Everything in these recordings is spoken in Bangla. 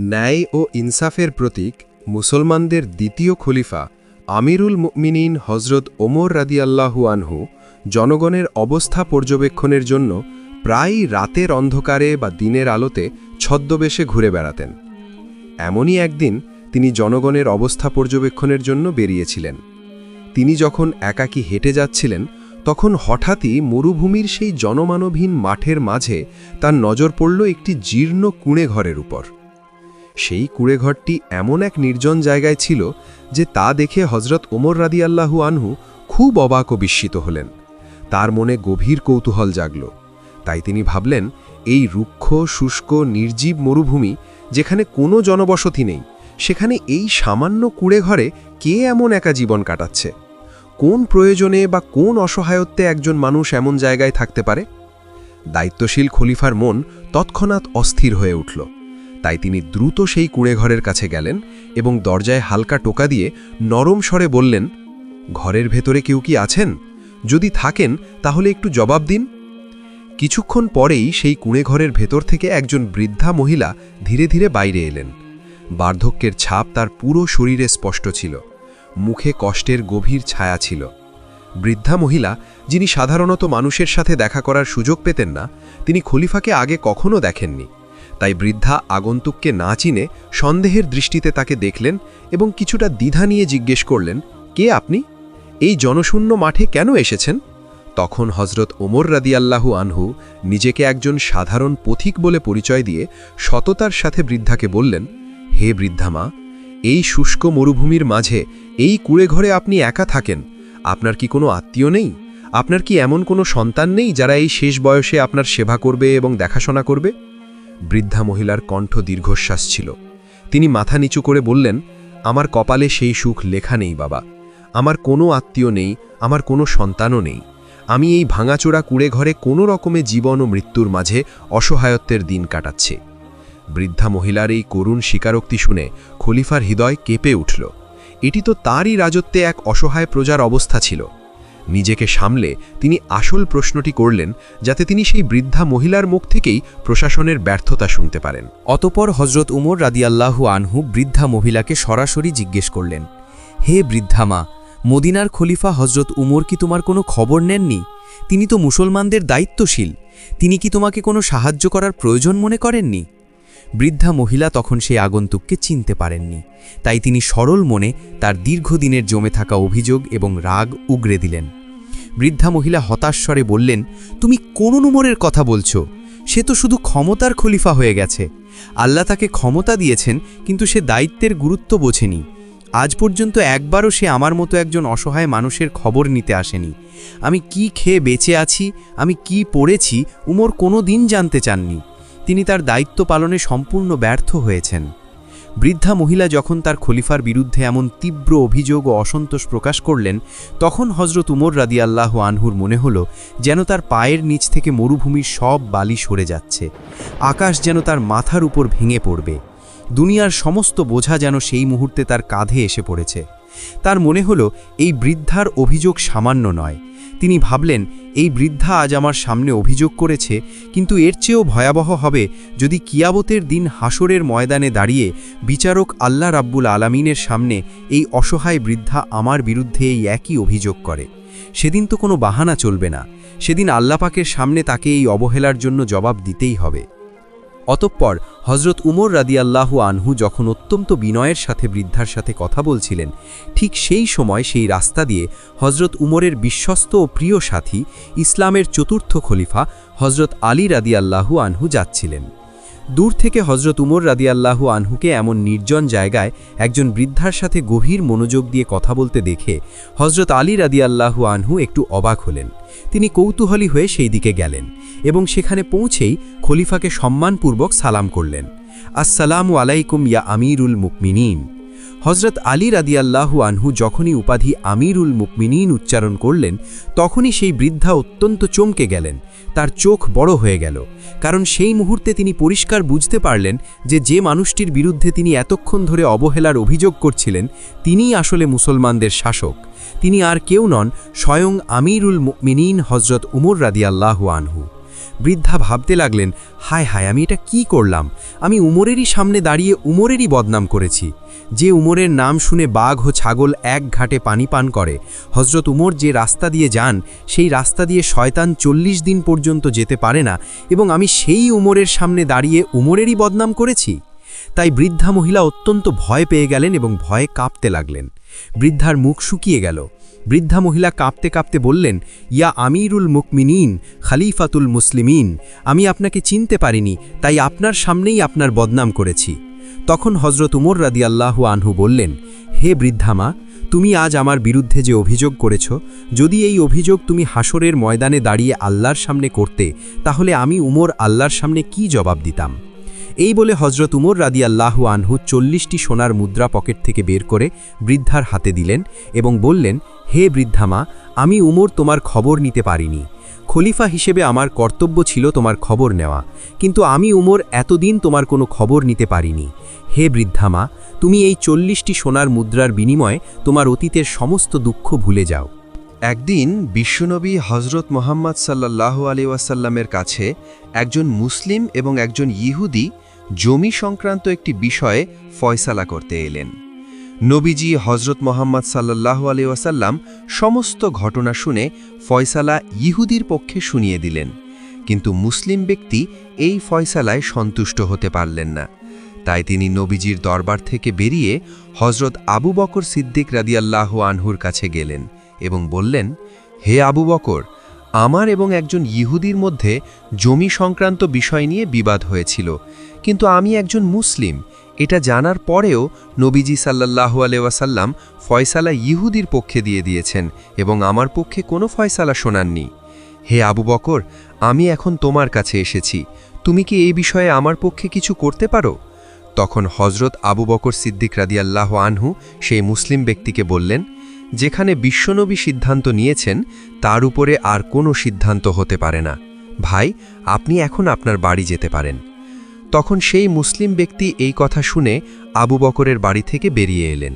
ন্যায় ও ইনসাফের প্রতীক মুসলমানদের দ্বিতীয় খলিফা আমিরুল মুমিনিন হজরত ওমর রাদিয়াল্লাহু আনহু জনগণের অবস্থা পর্যবেক্ষণের জন্য প্রায়ই রাতের অন্ধকারে বা দিনের আলোতে ছদ্মবেশে ঘুরে বেড়াতেন। এমনই একদিন তিনি জনগণের অবস্থা পর্যবেক্ষণের জন্য বেরিয়েছিলেন। তিনি যখন একাকী হেঁটে যাচ্ছিলেন, তখন হঠাৎই মরুভূমির সেই জনমানবহীন মাঠের মাঝে তার নজর পড়ল একটি জীর্ণ কুঁড়ে ঘরের উপর। সেই কুঁড়েঘরটি এমন এক নির্জন জায়গায় ছিল যে তা দেখে হজরত ওমর রাদি আল্লাহু আনহু খুব অবাক ও বিস্মিত হলেন। তার মনে গভীর কৌতূহল জাগল। তাই তিনি ভাবলেন, এই রুক্ষ, শুষ্ক, নির্জীব মরুভূমি, যেখানে কোনো জনবসতি নেই, সেখানে এই সামান্য কুঁড়ে ঘরে কে এমন একা জীবন কাটাচ্ছে? কোন প্রয়োজনে বা কোন অসহায়ত্বে একজন মানুষ এমন জায়গায় থাকতে পারে? দায়িত্বশীল খলিফার মন তৎক্ষণাৎ অস্থির হয়ে উঠল। তাই তিনি দ্রুত সেই কুঁড়েঘরের কাছে গেলেন এবং দরজায় হালকা টোকা দিয়ে নরম স্বরে বললেন, ঘরের ভেতরে কেউ কি আছেন? যদি থাকেন, তাহলে একটু জবাব দিন। কিছুক্ষণ পরেই সেই কুঁড়েঘরের ভেতর থেকে একজন বৃদ্ধা মহিলা ধীরে ধীরে বাইরে এলেন। বার্ধক্যের ছাপ তার পুরো শরীরে স্পষ্ট ছিল। মুখে কষ্টের গভীর ছায়া ছিল। বৃদ্ধা মহিলা, যিনি সাধারণত মানুষের সাথে দেখা করার সুযোগ পেতেন না, তিনি খলিফাকে আগে কখনো দেখেননি। তাই বৃদ্ধা আগন্তুককে না চিনে সন্দেহের দৃষ্টিতে তাকে দেখলেন এবং কিছুটা দ্বিধা নিয়ে জিজ্ঞেস করলেন, কে আপনি? এই জনশূন্য মাঠে কেন এসেছেন? তখন হজরত ওমর রাদিয়াল্লাহু আনহু নিজেকে একজন সাধারণ পথিক বলে পরিচয় দিয়ে সততার সাথে বৃদ্ধাকে বললেন, হে বৃদ্ধামা এই শুষ্ক মরুভূমির মাঝে এই কুড়ে ঘরে আপনি একা থাকেন, আপনার কি কোনো আত্মীয় নেই? আপনার কি এমন কোনো সন্তান নেই যারা এই শেষ বয়সে আপনার সেবা করবে এবং দেখাশোনা করবে? বৃদ্ধা মহিলার কণ্ঠ দীর্ঘশ্বাস ছিল। তিনি মাথা নিচু করে বললেন, আমার কপালে সেই সুখ লেখা নেই বাবা। আমার কোনো আত্মীয় নেই, আমার কোনো সন্তানও নেই। আমি এই ভাঙাচোরা কুড়ে ঘরে কোনো রকমে জীবন ও মৃত্যুর মাঝে অসহায়ত্বের দিন কাটাচ্ছে বৃদ্ধা মহিলার এই করুণ স্বীকারোক্তি শুনে খলিফার হৃদয় কেঁপে উঠল। এটি তো তারই রাজত্বে এক অসহায় প্রজার অবস্থা ছিল। নিজেকে সামলে তিনি আসল প্রশ্নটি করলেন, যাতে তিনি সেই বৃদ্ধা মহিলার মুখ থেকেই প্রশাসনের ব্যর্থতা শুনতে পারেন। অতপর হজরত উমর রাদিয়াল্লাহু আনহু বৃদ্ধা মহিলাকে সরাসরি জিজ্ঞেস করলেন, হে বৃদ্ধা মা, মদিনার খলিফা হজরত উমর কি তোমার কোনো খবর নেননি? তিনি তো মুসলমানদের দায়িত্বশীল, তিনি কি তোমাকে কোনো সাহায্য করার প্রয়োজন মনে করেননি? বৃদ্ধা মহিলা তখন সেই আগন্তুককে চিনতে পারেননি, তাই তিনি সরল মনে তার দীর্ঘদিনের জমে থাকা অভিযোগ এবং রাগ উগরে দিলেন। বৃদ্ধা মহিলা হতাশ্বরে বললেন, তুমি কোন নুমরের কথা বলছো? সে তো শুধু ক্ষমতার খলিফা হয়ে গেছে। আল্লাহ তাকে ক্ষমতা দিয়েছেন, কিন্তু সে দায়িত্বের গুরুত্ব বোঝেনি। আজ পর্যন্ত একবারও সে আমার মতো একজন অসহায় মানুষের খবর নিতে আসেনি। আমি কি খেয়ে বেঁচে আছি, আমি কি পড়েছি, উমর কোনো দিন জানতে চাননি। তিনি তার দায়িত্ব পালনে সম্পূর্ণ ব্যর্থ হয়েছেন। বৃদ্ধা মহিলা যখন তার খলিফার বিরুদ্ধে এমন তীব্র অভিযোগ ও অসন্তোষ প্রকাশ করলেন, তখন হজরত উমর রাদিয়াল্লাহ আনহুর মনে হল যেন তার পায়ের নিচ থেকে মরুভূমির সব বালি সরে যাচ্ছে। আকাশ যেন তার মাথার উপর ভেঙে পড়বে। দুনিয়ার সমস্ত বোঝা যেন সেই মুহূর্তে তার কাঁধে এসে পড়েছে। তার মনে হল, এই বৃদ্ধার অভিযোগ সামান্য নয় তিনি ভাবলেন, এই বৃদ্ধা আজ আমার সামনে অভিযোগ করেছে, কিন্তু এর চেয়েও ভয়াবহ হবে যদি কিয়াবতের দিন হাসরের ময়দানে দাঁড়িয়ে বিচারক আল্লাহ রাব্বুল আলামিনের সামনে এই অসহায় বৃদ্ধা আমার বিরুদ্ধে এই একই অভিযোগ করে। সেদিন তো কোনো বাহানা চলবে না। সেদিন আল্লাপাকের সামনে তাকে এই অবহেলার জন্য জবাব দিতেই হবে। অতঃপর হজরত উমর রাদিয়াল্লাহু আনহু যখন অত্যন্ত বিনয়ের সাথে বৃদ্ধার সাথে কথা বলছিলেন, ঠিক সেই সময় সেই রাস্তা দিয়ে হজরত উমরের বিশ্বস্ত ও প্রিয় সাথী, ইসলামের চতুর্থ খলিফা হজরত আলী রাদিয়াল্লাহু আনহু যাচ্ছিলেন। দূর থেকে হজরত উমর রাদিয়াল্লাহু আনহুকে এমন নির্জন জায়গায় একজন বৃদ্ধার সাথে গভীর মনোযোগ দিয়ে কথা বলতে দেখে হজরত আলী রাদিয়াল্লাহু আনহু একটু অবাক হলেন। তিনি কৌতূহলী হয়ে সেই দিকে গেলেন এবং সেখানে পৌঁছেই খলিফাকে সম্মানপূর্বক সালাম করলেন। আসসালামু আলাইকুম ইয়া আমিরুল মুকমিনিন। হজরত আলী রাদিয়াল্লাহু আনহু যখনই উপাধি আমিরুল মুকমিনীন উচ্চারণ করলেন, তখনই সেই বৃদ্ধা অত্যন্ত চমকে গেলেন। তার চোখ বড় হয়ে গেল। কারণ সেই মুহূর্তে তিনি পরিষ্কার বুঝতে পারলেন যে যে মানুষটির বিরুদ্ধে তিনি এতক্ষণ ধরে অবহেলার অভিযোগ করছিলেন, তিনিই আসলে মুসলমানদের শাসক। তিনি আর কেউ নন, স্বয়ং আমিরুল মিনীন হজরত উমর রাদিয়াল্লাহু আনহু। বৃদ্ধা ভাবতে লাগলেন, হায় হায়, আমি এটা কি করলাম? আমি উমরেরই সামনে দাঁড়িয়ে উমরেরই বদনাম করেছি। যে উমরের নাম শুনে বাঘ ও ছাগল এক ঘাটে পানি পান করে হজরত উমর যে রাস্তা দিয়ে যান, সেই রাস্তা দিয়ে শয়তান চল্লিশ দিন পর্যন্ত যেতে পারে না এবং আমি সেই উমরের সামনে দাঁড়িয়ে উমরেরই বদনাম করেছি? তাই বৃদ্ধা মহিলা অত্যন্ত ভয় পেয়ে গেলেন এবং ভয়ে কাঁপতে লাগলেন। বৃদ্ধার মুখ শুকিয়ে গেল। বৃদ্ধা মহিলা কাঁপতে কাঁপতে বললেন, ইয়া আমিরুল মুকমিনিন, খালিফাতুল মুসলিমিন, আমি আপনাকে চিনতে পারিনি, তাই আপনার সামনেই আপনার বদনাম করেছি। তখন হজরত উমর রাদি আল্লাহু আনহু বললেন, হে বৃদ্ধামা তুমি আজ আমার বিরুদ্ধে যে অভিযোগ করেছ, যদি এই অভিযোগ তুমি হাসরের ময়দানে দাঁড়িয়ে আল্লাহর সামনে করতে, তাহলে আমি উমর আল্লাহর সামনে কি জবাব দিতাম? এই বলে হজরত উমর রাদি আল্লাহু আনহু চল্লিশটি সোনার মুদ্রা পকেট থেকে বের করে বৃদ্ধার হাতে দিলেন এবং বললেন, হে বৃদ্ধামা, আমি উমর তোমার খবর নিতে পারিনি। খলিফা হিসেবে আমার কর্তব্য ছিল তোমার খবর নেওয়া, কিন্তু আমি উমর এতদিন তোমার কোনো খবর নিতে পারিনি। হে বৃদ্ধামা, তুমি এই চল্লিশটি সোনার মুদ্রার বিনিময়ে তোমার অতীতের সমস্ত দুঃখ ভুলে যাও। একদিন বিশ্বনবী হজরত মোহাম্মদ সাল্লাহ আলী ওয়াসাল্লামের কাছে একজন মুসলিম এবং একজন ইহুদি জমি সংক্রান্ত একটি বিষয়ে ফয়সালা করতে এলেন। নবীজি হজরত মোহাম্মদ সাল্লাহ আলী ওয়াসাল্লাম সমস্ত ঘটনা শুনে ফয়সালা ইহুদির পক্ষে শুনিয়ে দিলেন। কিন্তু মুসলিম ব্যক্তি এই ফয়সালায় সন্তুষ্ট হতে পারলেন না। তাই তিনি নবীজির দরবার থেকে বেরিয়ে হজরত আবু বকর সিদ্দিক রাদিয়াল্লাহ আনহুর কাছে গেলেন এবং বললেন, হে আবু বকর আমার এবং একজন ইহুদির মধ্যে জমি সংক্রান্ত বিষয় নিয়ে বিবাদ হয়েছিল। কিন্তু আমি একজন মুসলিম। এটা জানার পরেও নবীজি সাল্লাহু আলেওয়াসাল্লাম ফয়সালা ইহুদির পক্ষে দিয়ে দিয়েছেন এবং আমার পক্ষে কোনো ফয়সালা শোনাননি। হে আবু বকর, আমি এখন তোমার কাছে এসেছি। তুমি কি এই বিষয়ে আমার পক্ষে কিছু করতে পারো? তখন হজরত আবু বকর সিদ্দিক রাদিয়াল্লাহ আনহু সেই মুসলিম ব্যক্তিকে বললেন যেখানে বিশ্বনবী সিদ্ধান্ত নিয়েছেন, তার উপরে আর কোনো সিদ্ধান্ত হতে পারে না। ভাই, আপনি এখন আপনার বাড়ি যেতে পারেন। তখন সেই মুসলিম ব্যক্তি এই কথা শুনে আবু বকরের বাড়ি থেকে বেরিয়ে এলেন।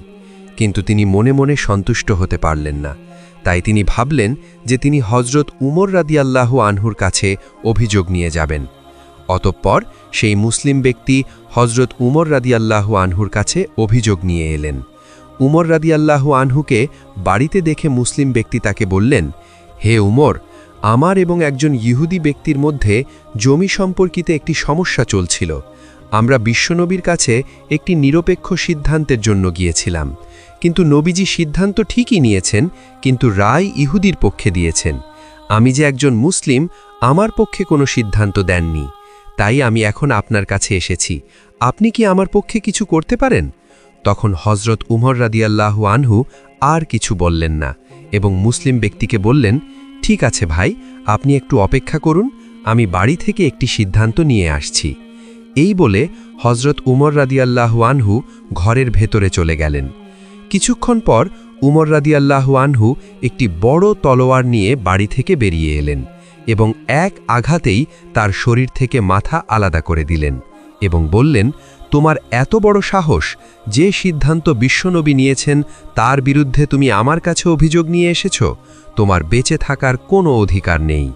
কিন্তু তিনি মনে মনে সন্তুষ্ট হতে পারলেন না। তাই তিনি ভাবলেন যে তিনি হজরত উমর রাদিয়াল্লাহু আনহুর কাছে অভিযোগ নিয়ে যাবেন। অতঃপর সেই মুসলিম ব্যক্তি হজরত উমর রাদিয়াল্লাহু আনহুর কাছে অভিযোগ নিয়ে এলেন। উমর রাদিয়াল্লাহু আনহুকে বাড়িতে দেখে মুসলিম ব্যক্তি তাকে বললেন, হে উমর, আমার এবং একজন ইহুদি ব্যক্তির মধ্যে জমি সম্পর্কিত একটি সমস্যা চলছিল। আমরা বিশ্বনবীর কাছে একটি নিরপেক্ষ সিদ্ধান্তের জন্য গিয়েছিলাম। কিন্তু নবীজি সিদ্ধান্ত ঠিকই নিয়েছেন, কিন্তু রায় ইহুদির পক্ষে দিয়েছেন। আমি যে একজন মুসলিম, আমার পক্ষে কোনো সিদ্ধান্ত দেননি। তাই আমি এখন আপনার কাছে এসেছি। আপনি কি আমার পক্ষে কিছু করতে পারেন? তখন হজরত উমর রাদিয়াল্লাহু আনহু আর কিছু বললেন না এবং মুসলিম ব্যক্তিকে বললেন, ঠিক আছে ভাই, আপনি একটু অপেক্ষা করুন, আমি বাড়ি থেকে একটি সিদ্ধান্ত নিয়ে আসছি। এই বলে হজরত উমর রাদিয়াল্লাহু আনহু ঘরের ভেতরে চলে গেলেন। কিছুক্ষণ পর উমর রাদিয়াল্লাহু আনহু একটি বড় তলোয়ার নিয়ে বাড়ি থেকে বেরিয়ে এলেন এবং এক আঘাতেই তার শরীর থেকে মাথা আলাদা করে দিলেন এবং বললেন তোমার এত বড় সাহস যে সিদ্ধান্ত বিশ্বনবী নিয়েছেন, তার বিরুদ্ধে তুমি আমার কাছে অভিযোগ নিয়ে এসেছ, তোমার বেঁচে থাকার কোনো অধিকার নেই।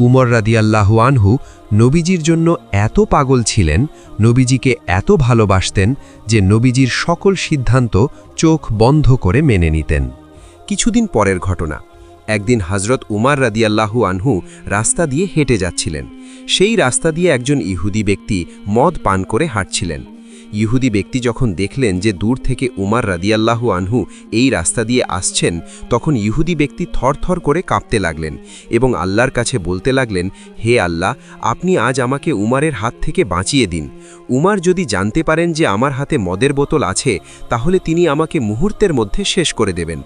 উমর রাদিয়াল্লাহু আনহু নবীজির জন্য এত পাগল ছিলেন, নবীজিকে এত ভালোবাসতেন যে নবীজির সকল সিদ্ধান্ত চোখ বন্ধ করে মেনে নিতেন। কিছুদিন পরের ঘটনা। একদিন হজরত উমার রাদিয়াল্লাহু আনহু রাস্তা দিয়ে হেঁটে যাচ্ছিলেন। সেই রাস্তা দিয়ে একজন ইহুদি ব্যক্তি মদ পান করে হাঁটছিলেন। ইহুদি ব্যক্তি যখন দেখলেন যে দূর থেকে উমার রাদিয়াল্লাহু আনহু এই রাস্তা দিয়ে আসছেন, তখন ইহুদি ব্যক্তি থরথর করে কাঁপতে লাগলেন এবং আল্লাহর কাছে বলতে লাগলেন, হে আল্লাহ, আপনি আজ আমাকে উমারের হাত থেকে বাঁচিয়ে দিন। উমার যদি জানতে পারেন যে আমার হাতে মদের বোতল আছে, তাহলে তিনি আমাকে মুহূর্তের মধ্যে শেষ করে দেবেন।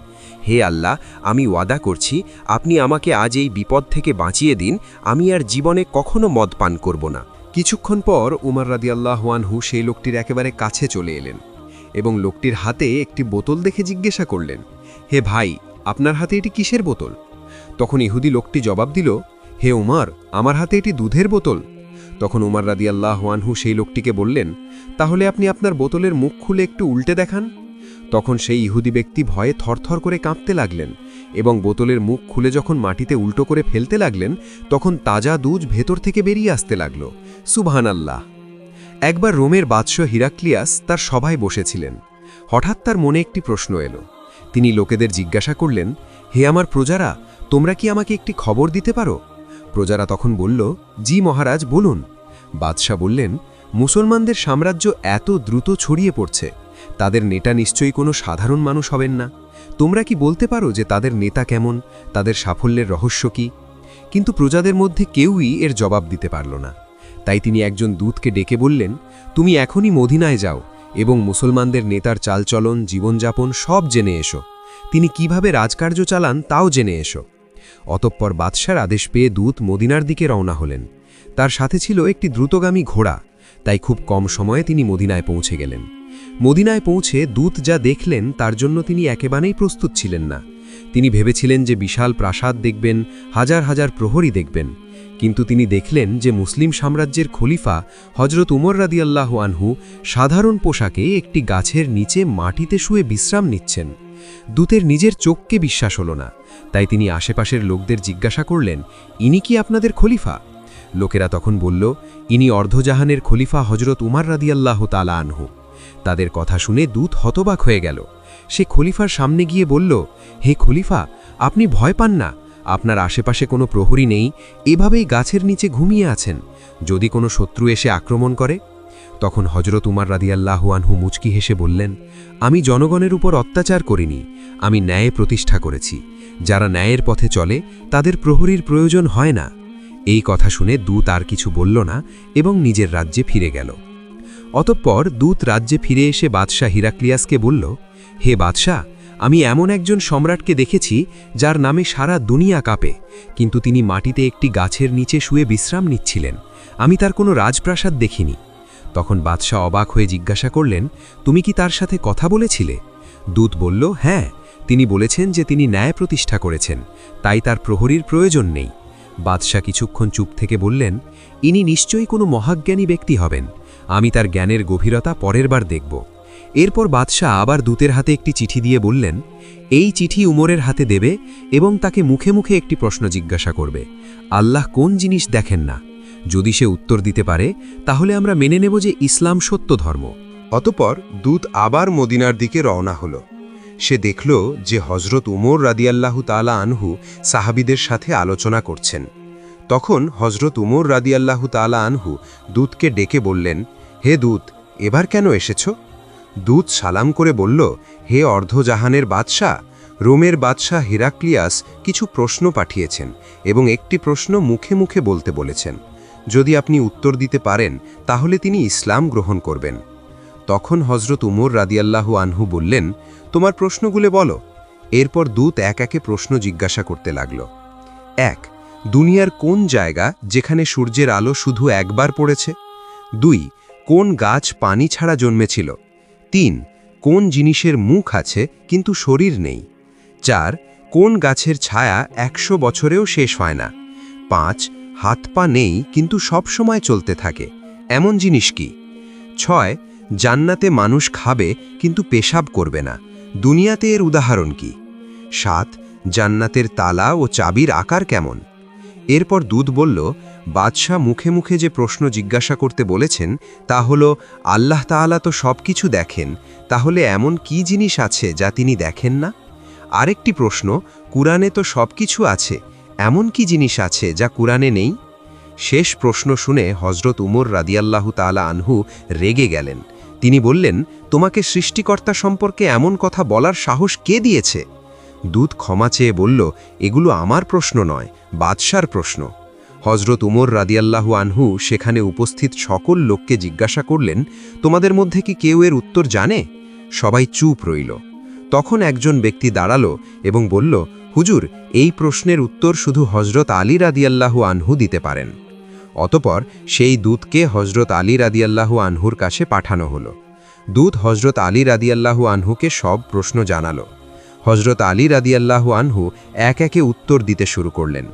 হে আল্লাহ, আমি ওয়াদা করছি, আপনি আমাকে আজ এই বিপদ থেকে বাঁচিয়ে দিন, আমি আর জীবনে কখনো মদ পান করব না। কিছুক্ষণ পর উমার রাদিয়াল্লাহানহু সেই লোকটির একেবারে কাছে চলে এলেন এবং লোকটির হাতে একটি বোতল দেখে জিজ্ঞাসা করলেন, হে ভাই, আপনার হাতে এটি কিসের বোতল? তখন ইহুদি লোকটি জবাব দিল, হে উমার, আমার হাতে এটি দুধের বোতল। তখন উমার রাদিয়াল্লাহানহু সেই লোকটিকে বললেন, তাহলে আপনি আপনার বোতলের মুখ খুলে একটু উল্টে দেখান। তখন সেই ইহুদি ব্যক্তি ভয়ে থরথর করে কাঁপতে লাগলেন এবং বোতলের মুখ খুলে যখন মাটিতে উল্টো করে ফেলতে লাগলেন, তখন তাজা দুধ ভেতর থেকে বেরিয়ে আসতে লাগল। সুবহান আল্লাহ একবার রোমের বাদশাহ হিরাক্লিয়াস তার সভায় বসেছিলেন। হঠাৎ তার মনে একটি প্রশ্ন এলো। তিনি লোকেদের জিজ্ঞাসা করলেন, হে আমার প্রজারা, তোমরা কি আমাকে একটি খবর দিতে পারো? প্রজারা তখন বলল, জি মহারাজ, বলুন। বাদশাহ বললেন, মুসলমানদের সাম্রাজ্য এত দ্রুত ছড়িয়ে পড়ছে। তাদের নেতা নিশ্চয়ই কোনো সাধারণ মানুষ হবেন না। তোমরা কি বলতে পারো যে তাদের নেতা কেমন, তাদের সাফল্যের রহস্য কি? কিন্তু প্রজাদের মধ্যে কেউই এর জবাব দিতে পারল না। তাই তিনি একজন দূতকে ডেকে বললেন, তুমি এখনই মদিনায় যাও এবং মুসলমানদের নেতার চালচলন, জীবনযাপন সব জেনে এসো। তিনি কীভাবে রাজকার্য চালান তাও জেনে এসো। অতঃপর বাদশার আদেশ পেয়ে দূত মদিনার দিকে রওনা হলেন। তার সাথে ছিল একটি দ্রুতগামী ঘোড়া, তাই খুব কম সময়ে তিনি মদিনায় পৌঁছে গেলেন। মদিনায় পৌঁছে দূত যা দেখলেন তার জন্য তিনি একেবারেই প্রস্তুত ছিলেন না। তিনি ভেবেছিলেন যে বিশাল প্রাসাদ দেখবেন, হাজার হাজার প্রহরী দেখবেন। কিন্তু তিনি দেখলেন যে মুসলিম সাম্রাজ্যের খলিফা হজরত উমর রাদিয়াল্লাহু আনহু সাধারণ পোশাকে একটি গাছের নিচে মাটিতে শুয়ে বিশ্রাম নিচ্ছেন। দূতের নিজের চোখকে বিশ্বাস হল না। তাই তিনি আশেপাশের লোকদের জিজ্ঞাসা করলেন, ইনি কি আপনাদের খলিফা? লোকেরা তখন বলল, ইনি অর্ধজাহানের খলিফা হজরত উমার রাদিয়াল্লাহ তালা আনহু। তাদের কথা শুনে দূত হতবাক হয়ে গেল। সে খলিফার সামনে গিয়ে বলল, হে খলিফা, আপনি ভয় পান না। আপনার আশেপাশে কোনো প্রহরী নেই। এভাবেই গাছের নিচে ঘুমিয়ে আছেন। যদি কোনো শত্রু এসে আক্রমণ করে? তখন হজরত উমার রাদিয়াল্লাহু আনহু মুচকি হেসে বললেন, আমি জনগণের উপর অত্যাচার করিনি। আমি ন্যায় প্রতিষ্ঠা করেছি। যারা ন্যায়ের পথে চলে, তাদের প্রহরীর প্রয়োজন হয় না। এই কথা শুনে দূত আর কিছু বলল না এবং নিজের রাজ্যে ফিরে গেল। অতঃপর দূত রাজ্যে ফিরে এসে বাদশাহ হিরাক্লিয়াসকে বলল, হে বাদশাহ, আমি এমন একজন সম্রাটকে দেখেছি যার নামে সারা দুনিয়া কাঁপে, কিন্তু তিনি মাটিতে একটি গাছের নিচে শুয়ে বিশ্রাম নিচ্ছিলেন। আমি তার কোনো রাজপ্রাসাদ দেখিনি। তখন বাদশাহ অবাক হয়ে জিজ্ঞাসা করলেন, তুমি কি তার সাথে কথা বলেছিলে? দূত বলল হ্যাঁ তিনি বলেছেন যে তিনি ন্যায় প্রতিষ্ঠা করেছেন, তাই তার প্রহরীর প্রয়োজন নেই। বাদশাহ কিছুক্ষণ চুপ থেকে বললেন, ইনি নিশ্চয়ই কোনো মহাজ্ঞানী ব্যক্তি হবেন। আমি তার জ্ঞানের গভীরতা পরের বার দেখব। এরপর বাদশাহ আবার দূতের হাতে একটি চিঠি দিয়ে বললেন, এই চিঠি উমরের হাতে দেবে এবং তাকে মুখে মুখে একটি প্রশ্ন জিজ্ঞাসা করবে। আল্লাহ কোন জিনিস দেখেন না। যদি সে উত্তর দিতে পারে, তাহলে আমরা মেনে নেব যে ইসলাম সত্য ধর্ম। অতপর দূত আবার মদিনার দিকে রওনা হল। সে দেখল যে হজরত উমর রাদিয়াল্লাহু তালা আনহু সাহাবিদের সাথে আলোচনা করছেন। তখন হজরত উমর রাদিয়াল্লাহু তালা আনহু দূতকে ডেকে বললেন হে দূত, এবার কেন এসেছ? দূত সালাম করে বলল, হে অর্ধজাহানের বাদশাহ, রোমের বাদশাহ হিরাক্লিয়াস কিছু প্রশ্ন পাঠিয়েছেন এবং একটি প্রশ্ন মুখে মুখে বলতে বলেছেন। যদি আপনি উত্তর দিতে পারেন, তাহলে তিনি ইসলাম গ্রহণ করবেন। তখন হজরত উমর রাদিয়াল্লাহু আনহু বললেন, তোমার প্রশ্নগুলো বলো। এরপর দূত এক একে প্রশ্ন জিজ্ঞাসা করতে লাগল। এক, দুনিয়ার কোন জায়গা যেখানে সূর্যের আলো শুধু একবার পড়েছে? দুই কোন গাছ পানি ছাড়া জন্মেছিল? তিন, কোন জিনিসের মুখ আছে, কিন্তু শরীর নেই? চার, কোন গাছের ছায়া একশো বছরেও শেষ হয় না? পাঁচ, হাত পা নেই, কিন্তু সব সময় চলতে থাকে। এমন জিনিস কি? ছয়, জান্নাতে মানুষ খাবে, কিন্তু পেশাব করবে না। দুনিয়াতে এর উদাহরণ কি? সাত, জান্নাতের তালা ও চাবির আকার কেমন? এরপর দুধ বলল বাদশাহ মুখে মুখে যে প্রশ্ন জিজ্ঞাসা করতে বলেছেন, তা হল, আল্লাহ তাআলা তো সব কিছু দেখেন, তাহলে এমন কি জিনিস আছে যা তিনি দেখেন না? আরেকটি প্রশ্ন, কুরআনে তো সব কিছু আছে, এমন কি জিনিস আছে যা কুরআনে নেই? শেষ প্রশ্ন শুনে হজরত উমর রাদিয়াল্লাহু তাআলা আনহু রেগে গেলেন। তিনি বললেন, তোমাকে সৃষ্টিকর্তা সম্পর্কে এমন কথা বলার সাহস কে দিয়েছে? দূত ক্ষমা চেয়ে বলল, এগুলো আমার প্রশ্ন নয়, বাদশার প্রশ্ন। হজরত উমর রাদিয়াল্লাহু আনহু সেখানে উপস্থিত সকল লোককে জিজ্ঞাসা করলেন, তোমাদের মধ্যে কি কেউ এর উত্তর জানে? সবাই চুপ রইল। তখন একজন ব্যক্তি দাঁড়াল এবং বলল, হুজুর, এই প্রশ্নের উত্তর শুধু হজরত আলী রাদিয়াল্লাহু আনহু দিতে পারেন। অতপর সেই দূতকে হজরত আলী রাদিয়াল্লাহু আনহুর কাছে পাঠানো হলো। দূত হজরত আলী রাদিয়াল্লাহু আনহুকে সব প্রশ্ন জানালো। হজরত আলী রাদিয়াল্লাহু আনহু এক একে উত্তর দিতে শুরু করলেন।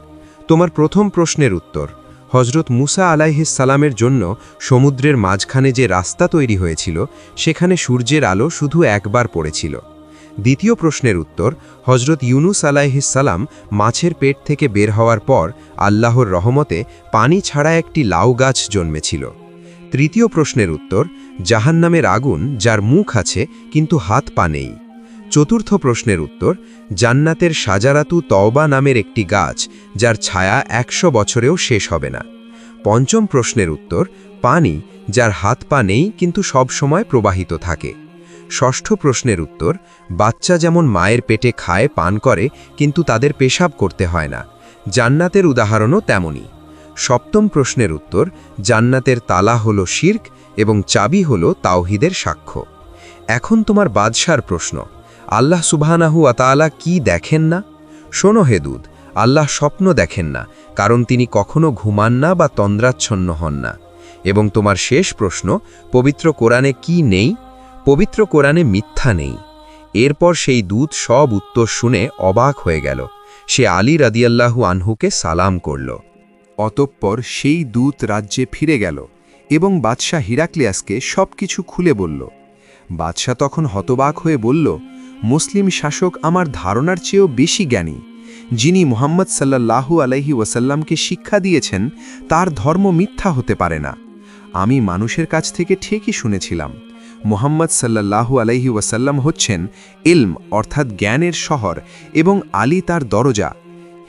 তোমার প্রথম প্রশ্নের উত্তর হজরত মুসা সালামের জন্য সমুদ্রের মাঝখানে যে রাস্তা তৈরি হয়েছিল, সেখানে সূর্যের আলো শুধু একবার পড়েছিল। দ্বিতীয় প্রশ্নের উত্তর হজরত ইউনুস আলাইহিসাল্লাম মাছের পেট থেকে বের হওয়ার পর আল্লাহর রহমতে পানি ছাড়া একটি লাউ গাছ জন্মেছিল। তৃতীয় প্রশ্নের উত্তর, জাহান্নামের আগুন যার মুখ আছে কিন্তু হাত পা নেই। চতুর্থ প্রশ্নের উত্তর, জান্নাতের সাজারাতু তওবা নামের একটি গাছ, যার ছায়া একশো বছরেও শেষ হবে না। পঞ্চম প্রশ্নের উত্তর, পানি, যার হাত পা নেই কিন্তু সব সময় প্রবাহিত থাকে। ষষ্ঠ প্রশ্নের উত্তর, বাচ্চা যেমন মায়ের পেটে খায়, পান করে, কিন্তু তাদের পেশাব করতে হয় না। জান্নাতের উদাহরণও তেমনই। সপ্তম প্রশ্নের উত্তর, জান্নাতের তালা হল শির্ক এবং চাবি হল তাওহিদের সাক্ষ্য। এখন তোমার বাদশার প্রশ্ন আল্লাহ সুবহানাহু আতালা কি দেখেন না? শোনো হে দুধ আল্লাহ স্বপ্ন দেখেন না, কারণ তিনি কখনো ঘুমান না বা তন্দ্রাচ্ছন্ন হন না। এবং তোমার শেষ প্রশ্ন, পবিত্র কোরআনে কি নেই? পবিত্র কোরআনে মিথ্যা নেই। এরপর সেই দূত সব উত্তর শুনে অবাক হয়ে গেল। সে আলী রাদিয়াল্লাহু আনহুকে সালাম করল। অতঃপর সেই দূত রাজ্যে ফিরে গেল এবং বাদশাহ হিরাক্লিয়াসকে সব কিছু খুলে বলল। বাদশাহ তখন হতবাক হয়ে বলল মুসলিম শাসক আমার ধারণার চেয়েও বেশি জ্ঞানী, যিনি মুহাম্মদ সাল্লাল্লাহু আলাইহি ওয়াসাল্লামকে শিক্ষা দিয়েছেন, তার ধর্ম মিথ্যা হতে পারে না। আমি মানুষের কাছ থেকে ঠিকই শুনেছিলাম, মুহাম্মদ সাল্লাল্লাহু আলাইহি ওয়াসাল্লাম হচ্ছেন ইলম, অর্থাৎ জ্ঞানের শহর, এবং আলী তার দরজা।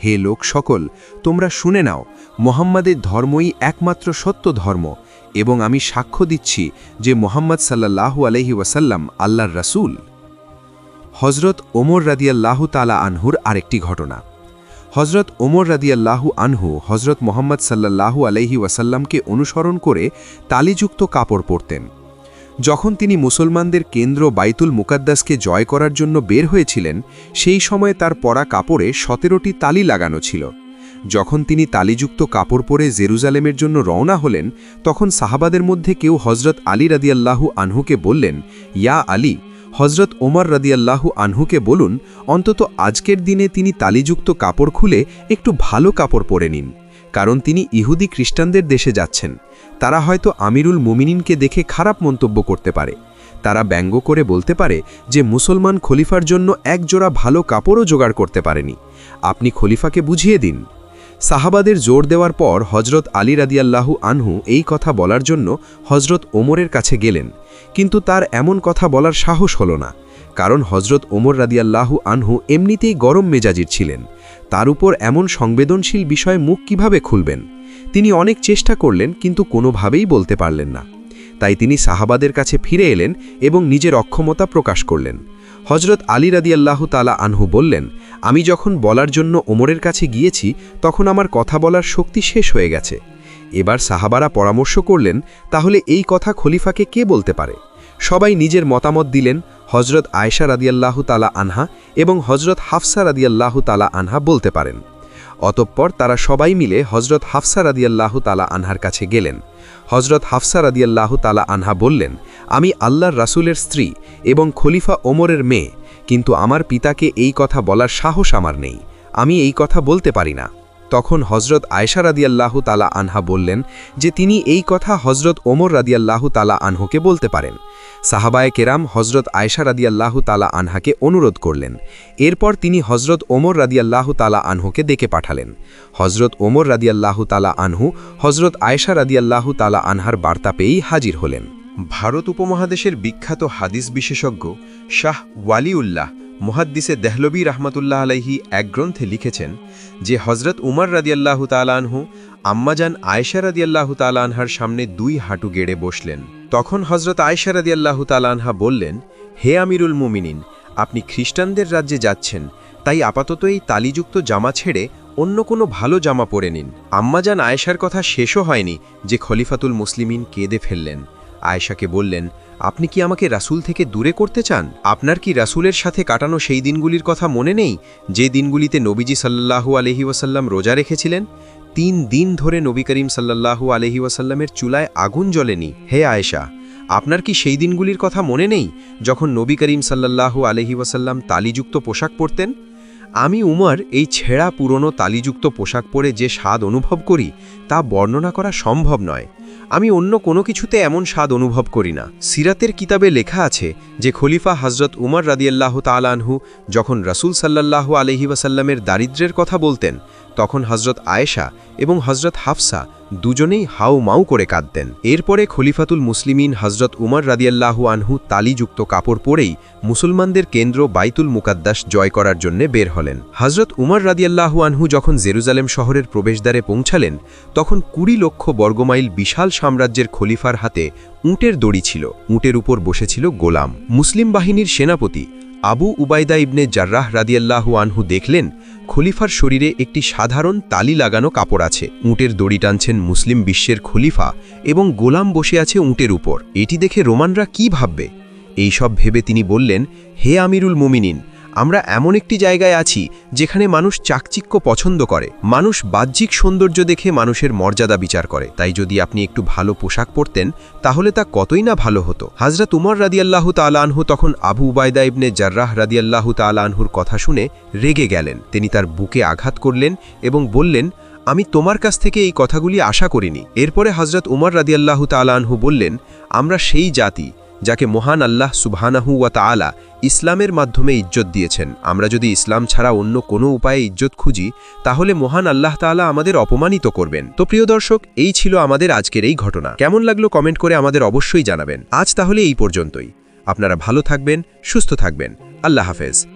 হে লোক সকল, তোমরা শুনে নাও, মোহাম্মদের ধর্মই একমাত্র সত্য ধর্ম, এবং আমি সাক্ষ্য দিচ্ছি যে মোহাম্মদ সাল্লাল্লাহু আলহি ওয়াসাল্লাম আল্লাহর রাসূল। হজরত ওমর রাদিয়াল্লাহু তালা আনহুর আরেকটি ঘটনা। হজরত ওমর রাদিয়াল্লাহু আনহু হজরত মোহাম্মদ সাল্লাল্লাহু আলহি ওয়াসাল্লামকে অনুসরণ করে তালিযুক্ত কাপড় পরতেন। যখন তিনি মুসলমানদের কেন্দ্র বাইতুল মুকাদ্দাসকে জয় করার জন্য বের হয়েছিলেন, সেই সময়ে তার পরা কাপড়ে সতেরোটি তালি লাগানো ছিল। যখন তিনি তালিযুক্ত কাপড় পরে জেরুজালেমের জন্য রওনা হলেন, তখন সাহাবাদের মধ্যে কেউ হজরত আলী রাদিয়াল্লাহু আনহুকে বললেন, ইয়া আলী হজরত ওমর রাদিয়াল্লাহু আনহুকে বলুন, অন্তত আজকের দিনে তিনি তালিযুক্ত কাপড় খুলে একটু ভালো কাপড় পরে নিন, কারণ তিনি ইহুদি খ্রিস্টানদের দেশে যাচ্ছেন। তারা হয়তো আমিরুল মুমিনিনকে দেখে খারাপ মন্তব্য করতে পারে। তারা ব্যঙ্গ করে বলতে পারে যে, মুসলমান খলিফার জন্য এক জোড়া ভালো কাপড়ও জোগাড় করতে পারেনি। আপনি খলিফাকে বুঝিয়ে দিন। সাহাবাদের জোর দেওয়ার পর হজরত আলী রাদিয়াল্লাহু আনহু এই কথা বলার জন্য হজরত ওমরের কাছে গেলেন। কিন্তু তার এমন কথা বলার সাহস হল না, কারণ হজরত ওমর রাদিয়াল্লাহু আনহু এমনিতেই গরম মেজাজির ছিলেন। তার উপর এমন সংবেদনশীল বিষয়ে মুখ কীভাবে খুলবেন? তিনি অনেক চেষ্টা করলেন, কিন্তু কোনোভাবেই বলতে পারলেন না। তাই তিনি সাহাবাদের কাছে ফিরে এলেন এবং নিজের অক্ষমতা প্রকাশ করলেন। হজরত আলী রাদিয়াল্লাহু তালা আনহু বললেন, আমি যখন বলার জন্য ওমরের কাছে গিয়েছি, তখন আমার কথা বলার শক্তি শেষ হয়ে গেছে। এবার সাহাবারা পরামর্শ করলেন, তাহলে এই কথা খলিফাকে কে বলতে পারে? সবাই নিজের মতামত দিলেন হজরত আয়সা রাদিয়াল্লাহু তালা আনহা এবং হজরত হাফসা রাদিয়াল্লাহু তালা আনহা বলতে পারেন। অতঃপর তারা সবাই মিলে হজরত হাফসা রাদিয়াল্লাহু তালা আনহার কাছে গেলেন। হজরত হাফসা রাদিয়াল্লাহ তালা আনহা বললেন, আমি আল্লাহর রাসুলের স্ত্রী এবং খলিফা ওমরের মেয়ে, কিন্তু আমার পিতাকে এই কথা বলার সাহস আমার নেই। আমি এই কথা বলতে পারি না। তখন হজরত আয়সা রাদিয়াল্লাহু তালা আনহা বললেন যে তিনি এই কথা হজরত ওমর রাদিয়াল্লাহু তালা আনহুকে বলতে পারেন। সাহাবায় কেরাম হজরত আয়সা রাদিয়াল্লাহু তালা আনহাকে অনুরোধ করলেন। এরপর তিনি হজরত ওমর রাদিয়াল্লাহু তালা আনহুকে ডেকে পাঠালেন। হজরত ওমর রাদিয়াল্লাহু তালা আনহু হজরত আয়সা রাদিয়াল্লাহু তালা আনহার বার্তা পেয়েই হাজির হলেন। ভারত উপমহাদেশের বিখ্যাত হাদিস বিশেষজ্ঞ শাহ ওয়ালিউল্লাহ মুহাদ্দিসে দেহলবী রহমতুল্লাহ আলাইহি এক গ্রন্থে লিখেছেন যে হজরত উমর রাদিয়াল্লাহু তালানহু আম্মাজান আয়েশা রাদিয়াল্লাহু তালানহার সামনে দুই হাঁটু গেড়ে বসলেন। তখন হজরত আয়েশা রাদিয়াল্লাহু তালানহা বললেন, হে আমিরুল মুমিনিন, আপনি খ্রিস্টানদের রাজ্যে যাচ্ছেন, তাই আপাতত এই তালিযুক্ত জামা ছেড়ে অন্য কোনো ভালো জামা পরে নিন। আম্মাজান আয়েশার কথা শেষও হয়নি যে খলিফাতুল মুসলিমিন কেঁদে ফেললেন। আয়েশাকে বললেন আপনি কি আমাকে রাসূল থেকে দূরে করতে চান? আপনার কি রাসুলের সাথে কাটানো সেই দিনগুলির কথা মনে নেই, যে দিনগুলিতে নবীজি সাল্লাহু আলহি ওয়াসাল্লাম রোজা রেখেছিলেন? তিন দিন ধরে নবী করিম সাল্লাহু আলহি ওয়াসাল্লামের চুলায় আগুন জ্বলেনি। হে আয়েশা, আপনার কি সেই দিনগুলির কথা মনে নেই, যখন নবী করিম সাল্লাহু আলহি ওয়াসাল্লাম তালিযুক্ত পোশাক পরতেন? আমি উমর এই ছেঁড়া পুরনো তালিযুক্ত পোশাক পরে যে স্বাদ অনুভব করি, তা বর্ণনা করা সম্ভব নয়। আমি অন্য কোনো কিছুতে এমন স্বাদ অনুভব করি না। সিরাতের কিতাবে লেখা আছে যে খলিফা হজরত উমর রাদিয়াল্লাহ তালানহু যখন রাসুল সাল্লাহ আলহি ওয়াসাল্লামের দারিদ্র্যের কথা বলতেন তখন হজরত আয়েশা এবং হজরত হাফসা দুজনেই হাউ মাউ করে কাঁদতেন। এরপরে খলিফাতুল মুসলিমিন হজরত উমর রাদিয়াল্লাহু আনহু তালিযুক্ত কাপড় পরেই মুসলমানদের কেন্দ্র বাইতুল মুকাদ্দাস জয় করার জন্য বের হলেন। হজরত উমর রাদিয়াল্লাহু আনহু যখন জেরুজালেম শহরের প্রবেশদ্বারে পৌঁছালেন, তখন কুড়ি লক্ষ বর্গমাইল বিশাল সাম্রাজ্যের খলিফার হাতে উঁটের দড়ি ছিল। উঁটের উপর বসেছিল গোলাম। মুসলিম বাহিনীর সেনাপতি আবু উবায়দা ইবনে জার্রাহ রাদিয়াল্লাহু আনহু দেখলেন, খলিফার শরীরে একটি সাধারণ তালি লাগানো কাপড় আছে। উঁটের দড়ি টানছেন মুসলিম বিশ্বের খলিফা এবং গোলাম বসে আছে উঁটের উপর। এটি দেখে রোমানরা কি ভাববে? এই সব ভেবে তিনি বললেন, হে আমিরুল মুমিনিন আমরা এমন একটি জায়গায় আছি যেখানে মানুষ চাকচিক্য পছন্দ করে। মানুষ বাহ্যিক সৌন্দর্য দেখে মানুষের মর্যাদা বিচার করে। তাই যদি আপনি একটু ভালো পোশাক পরতেন, তাহলে তা কতই না ভালো হতো। হাজরত উমর রাদিয়াল্লাহু তালানহু তখন আবু উবায়দা ইবনে জার্রাহ রাদিয়াল্লাহু তালানহুর কথা শুনে রেগে গেলেন। তিনি তার বুকে আঘাত করলেন এবং বললেন, আমি তোমার কাছ থেকে এই কথাগুলি আশা করিনি। এরপরে হজরত উমর রাদিয়াল্লাহু তালানহু বললেন, আমরা সেই জাতি যাকে মহান আল্লাহ সুবহানাহু ওয়া তাআলা ইসলামের মাধ্যমে ইজ্জত দিয়েছেন। আমরা যদি ইসলাম ছাড়া অন্য কোনো উপায়ে ইজ্জত খুঁজি, তাহলে মহান আল্লাহ তাআলা আমাদের অপমানিত করবেন। তো প্রিয় দর্শক, এই ছিল আমাদের আজকের এই ঘটনা। কেমন লাগল কমেন্ট করে আমাদের অবশ্যই জানাবেন। আজ তাহলে এই পর্যন্তই। আপনারা ভালো থাকবেন, সুস্থ থাকবেন। আল্লাহ হাফেজ।